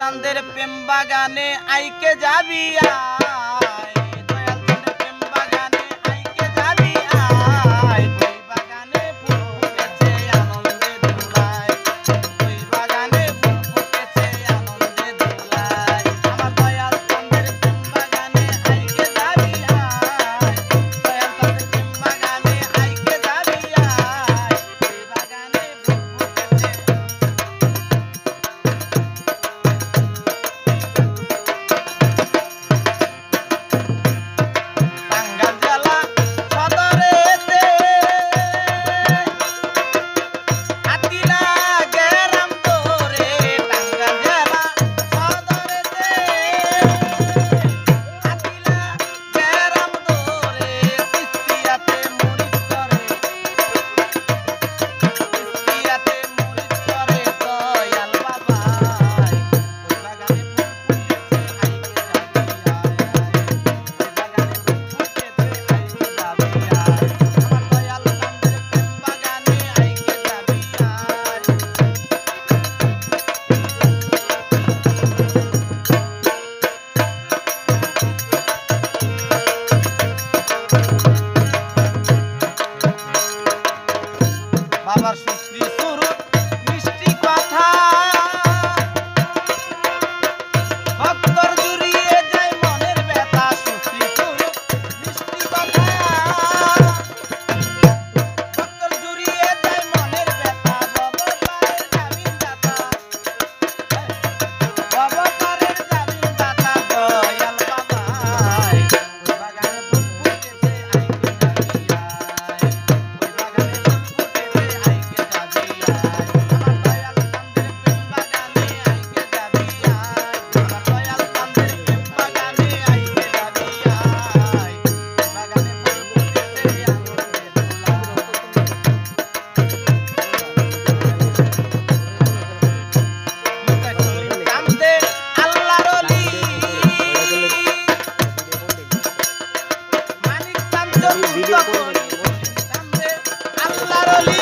চাঁদের প্রেম বাগানে আইকে যাবি বাবার সুশ্রী সুর ভিডিও করে। আল্লাহর ওলি